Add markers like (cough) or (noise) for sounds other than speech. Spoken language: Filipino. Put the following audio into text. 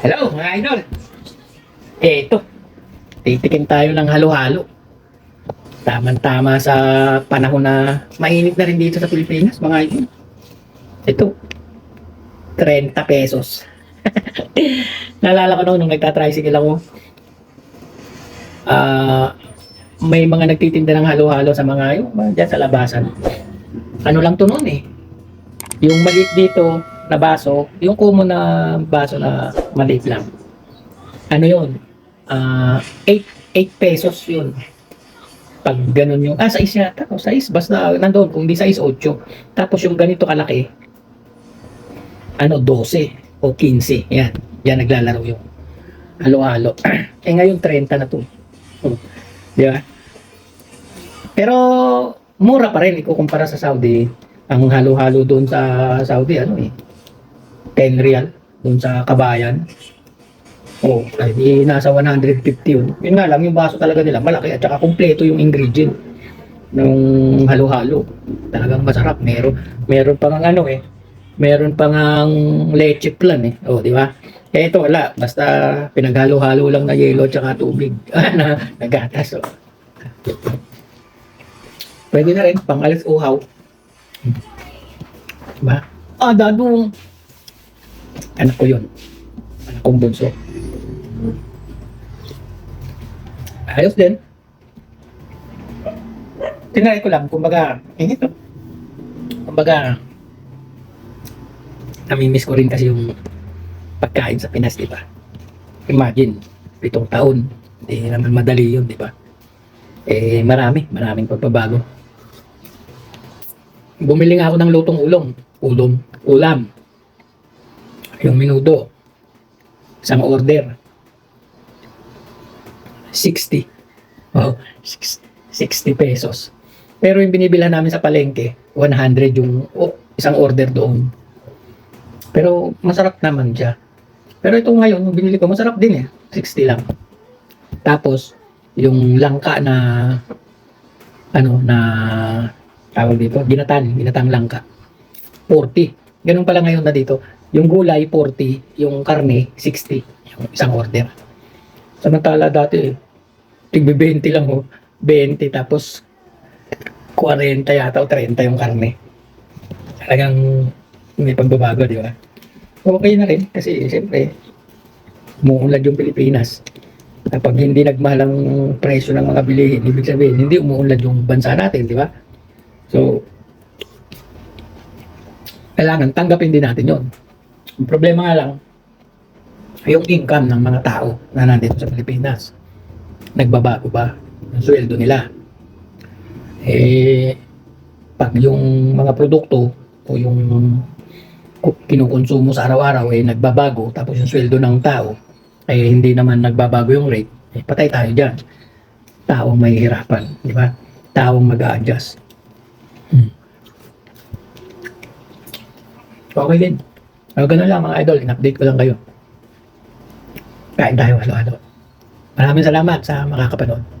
Hello, mga idol. Eh, ito. Titikin tayo ng halo-halo. Tama-tama sa panahon na mainit na rin dito sa Pilipinas, mga idol. Ito. 30 pesos. (laughs) Naalala ko noon nung nagtatricycle ako. Ah, may mga nagtitinda ng halo-halo sa mga yung dyan sa labasan. Ano lang to noon eh. Yung maliit dito na baso, yung common na baso na maliit lang. Ano yun? Ah, 8 8 pesos yun. Pag ganun yung, ah, 6 yata, o 6, basta nandoon, kung di 6, 8. Tapos yung ganito kalaki, ano, 12 o 15. Yan, yan naglalaro yung halo-halo. (clears throat) eh ngayon, 30 na to. Hmm. Di ba? Pero, mura pa rin, ikukumpara sa Saudi. Ang halo-halo doon sa Saudi, ano eh, 10 real doon sa kabayan. Oh, ay di nasa 150 yun. Yun nga lang, yung baso talaga nila malaki at saka kumpleto yung ingredient ng halo-halo. Talagang masarap. Meron, meron pa ng ano eh. Meron pa ng leche plan eh. Oh, di ba? Eh, ito wala. Basta pinaghalo-halo lang na yelo at saka tubig (laughs) na nagatas. Oh. Pwede na rin, pang alis uhaw. Diba? Ah, dadong. Anak ko yun. Anak kong bunso. Ayos din. Tinry ko lang, kumbaga, eh ito. Kumbaga, namimiss ko rin kasi yung pagkain sa Pinas, di ba? Imagine, pitong taon, hindi naman madali yun, di ba? Eh, marami, maraming pagbabago. Bumili nga ako ng lutong ulong. Ulong, ulam. Yung minudo. Isang order. 60. Oh, six- 60 pesos. Pero yung binibilhan namin sa palengke, 100 yung oh, isang order doon. Pero masarap naman siya. Pero ito ngayon, yung binili ko, masarap din eh. 60 lang. Tapos, yung langka na ano na tawag dito, ginatan, ginatang langka. 40. Ganun pala ngayon na dito. Yung gulay 40, yung karne 60, yung isang order. Samantala dati, tigbe 20 lang oh. 20 tapos 40 yata o 30 yung karne. Talagang may pagbabago, di ba? Okay na rin kasi siyempre umuunlad yung Pilipinas. Kapag hindi nagmahal ang presyo ng mga bilihin, ibig sabihin, hindi umuunlad yung bansa natin, di ba? So, kailangan tanggapin din natin yon. Ang problema nga lang, yung income ng mga tao na nandito sa Pilipinas. Nagbabago ba ang sweldo nila? Eh, pag yung mga produkto o yung kinukonsumo sa araw-araw eh nagbabago tapos yung sweldo ng tao eh hindi naman nagbabago yung rate, eh, patay tayo dyan. Taong may hirapan, di ba? Taong mag-a-adjust. Hmm. Okay din. O, ganun lang mga idol, in-update ko lang kayo. Kain tayo, halo-halo. Maraming salamat sa makakapanood.